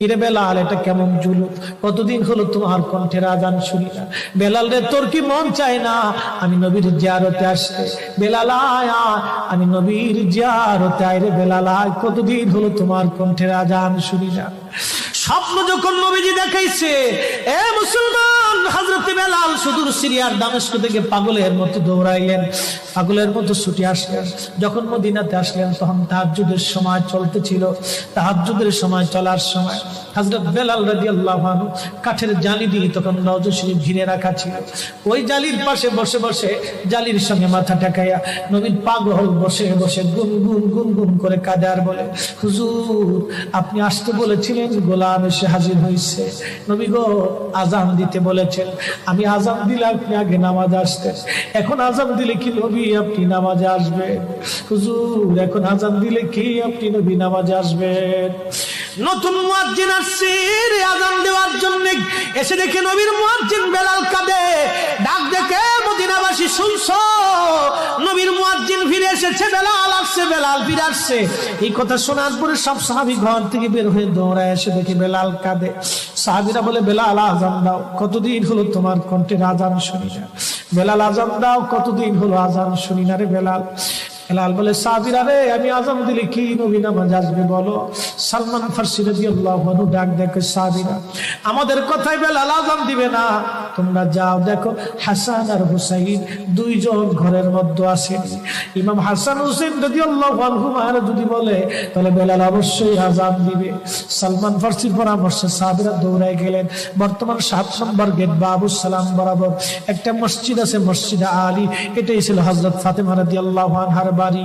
বেলাল এটা কেমন জুলু কতদিন হলো তোমার কণ্ঠের আজান শুনি না। বেলাল রে তোর কি মন চায় না? আমি নবীর জিয়ারতে আসতে। বেলাল আয়, আমি নবীর জিয়ারতে আয় রে বেলাল আয়। কতদিন হলো তোমার কণ্ঠের আজান শুনি না। স্বপ্ন যখন নবীজি দেখাইছে এ মুসলমান! হজরত বেলাল সুদূর সিরিয়ার দামেস্ক থেকে পাগলের মতো দৌড়াইলেন। পাগলের মতো ছুটে আসলেন। যখন মদিনাতে আসলেন, তখন তাহাজুদের সময় চলতেছিল। তাহাজুদের সময় চলার সময় হজরত বেলাল রাজি আল্লাহ কাঠের জালি দিয়ে তখন নজশরী ঘিরে রাখা ছিল। ওই জালির পাশে বসে বসে জালির সঙ্গে মাথা টেকাইয়া নবীন পাগল বসে বসে গুন গুন গুন গুন করে কাঁদে আর বলে, হুজুর, আপনি আসতে বলেছিলেন গোলাম এসে হাজির হয়েছে নবী গো আজান দিতে বলেছেন, আমি আজান দিলে আপনি আগে নামাজ আসতেন। এখন আজান দিলে কি নবী আপনি নামাজে আসবেন? হুজুর, এখন আজান দিলে কি আপনি নবী নামাজে আসবেন? নতুন মুয়াজ্জিন আসছে রে আজান দেওয়ার জন্য। এসে দেখে নবীর মুয়াজ্জিন বেলাল কাঁদে। ডাক দেখে মদিনাবাসী শুনছো? নবীর মুয়াজ্জিন ফিরে এসেছে, বেলাল আসছে, বেলাল ফিরে আসছে। এই কথা শোনার পরে সব সাহাবী ঘর থেকে বের হয়ে দৌড়ায় এসে দেখে বেলাল কাঁদে। সাহাবীরা বলে, বেলাল আজান দাও। কতদিন হলো তোমার কণ্ঠের আজান শুনি না? বেলাল আজান দাও। কতদিন হলো আজান শুনি না রে বেলাল? হেলাল বলে সাবিরা রে, আমি আজম দিলে কি নবী নামাজ আসবে বলো? সালমান ফার্সি রাজি আল্লাহ ডাক দেখো সাবিরা আমাদের কথায় বেলাল আজম দিবে না। তোমরা যাও, দেখো, হাসান আর হুসাইন দুইজন ঘরের মধ্যে আসেন ইমাম হাসান হুসেন যদি আল্লাহ আনহুমার যদি বলে, তাহলে বেলাল অবশ্যই আজান দিবে। সালমান ফার্সির পরামর্শে সাবিরা দৌড়ায় গেলেন। বর্তমান সাত নম্বর গেট বাবু সালাম বরাবর একটা মসজিদ আছে, মসজিদ আলী। এটাই ছিল হজরত ফাতেমা রাদি আল্লাহ আনহার বাড়ি।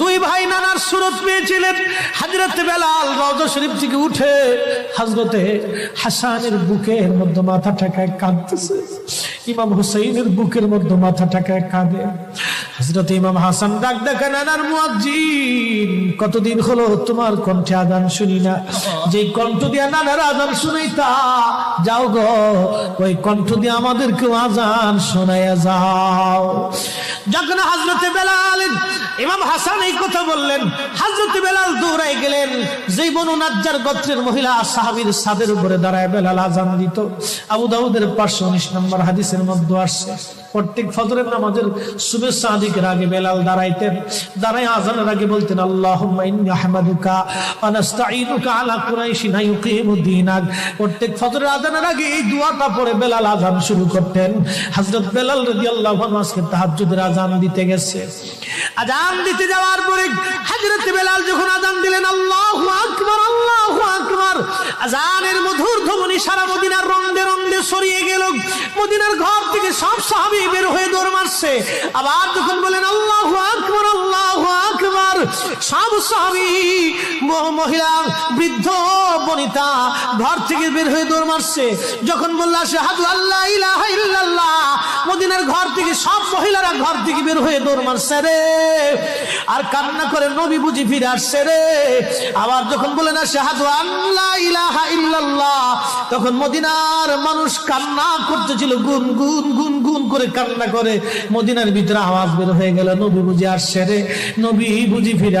দুই ভাই নানার সুরত পেয়েছিলেন। হাজরত বেলাল রওজা শরীফ থেকে উঠে হাজরতে হাসানের বুকের মধ্যে মাথা ঠেকায় কাঁদতেছে। ইমাম হুসাইনের বুকের মধ্যে মাথা ঠেকায় কাঁদে। হজরত ইমাম হাসান ডাক দেখা, নানার মুয়াজ্জিন, কতদিন হলো তোমার কণ্ঠে আদান শুনি না? যে কণ্ঠ দিয়া নানার আদান শুনাইতা, যাও গো, ওই কণ্ঠ দিয়ে আমাদেরকেও আজান শোনাইয়া যাও। যখন হজরতে বেলাল, ইমাম হাসান এই কথা বললেন হজরত বেলাল দৌড়াই গেলেন। যেই বনু গোত্রের মহিলা সাহাবীর সাদের উপরে দাঁড়ায় বেলাল আজান দিত। আবু দাউদের পাঁচশো উনিশ নম্বর হাদিসের মধ্যে আসছে প্রত্যেক ফজরের নামাজের শুভেচ্ছা আদিকের আগে বেলাল দাঁড়াইতেন দাঁড়াই আজানের আগে বলতেন আজানের দিতে যাওয়ার পরে বেলাল যখন দিলেন, আল্লাহু আজানের মধুর ধ্বনি সারা মদিনার রন্দে ছড়িয়ে গেল। মদিনার ঘর থেকে সব সাহাবি বের হয়ে দৌড় মারছে। আবার যখন বলেন, আল্লাহু সব সাহাবী মহিলা, বৃদ্ধ, বনিতা, ঘর থেকে বের হয়ে দৌড় মারছে। যখন বলল আশহাদু আল্লাহ ইলাহা মদিনার ঘর থেকে সব মহিলারা ঘর থেকে বের হয়ে দৌড় মারছে রে। আর কান্না করে নবী বুঝি ফিরে আসছে রে। আবার যখন বলে না শাহাদু আল্লাহ ইলাহা ইল্লাল্লাহ তখন মদিনার মানুষ কান্না করতেছিল, গুন গুন গুন গুন করে কান্না করে। মদিনার ভিতরে আওয়াজ বের হয়ে গেল, নবী বুঝি আসছে রে। নবী বুঝি ফিরে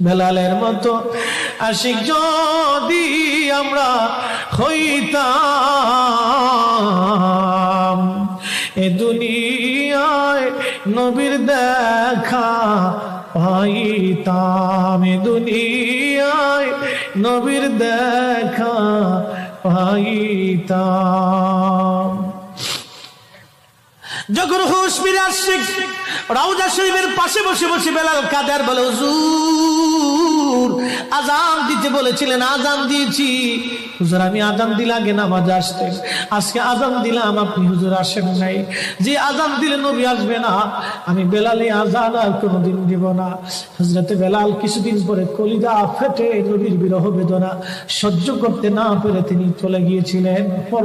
বেলালের মতো আশিক যদি আমরা হইতাম, এ দুনিয়ায় নবীর দেখা পাইতাম, এ দুনিয়ায় নবীর দেখা পাইতাম। যখন হুশ ফিরে আসছে, রাউজা শরীফের পাশে বসে বসে বেলাল কাদের বলে, হুজুর আজান দিতে বলেছিলেন, আজান দিয়েছি। হুজুর, আমি আজান দিলে আগে নামাজ আসতেন আজকে আজান দিলাম, আপনি হুজুর আসেন নাই। যে আজান দিলে নবী আসবে না, আমি বেলালে আজান আর কোনোদিন দিব না। হজরতে বেলাল কিছুদিন পরে কলিদা ফেটে নবীর বিরহ বেদনা সহ্য করতে না পেরে তিনি চলে গিয়েছিলেন। পর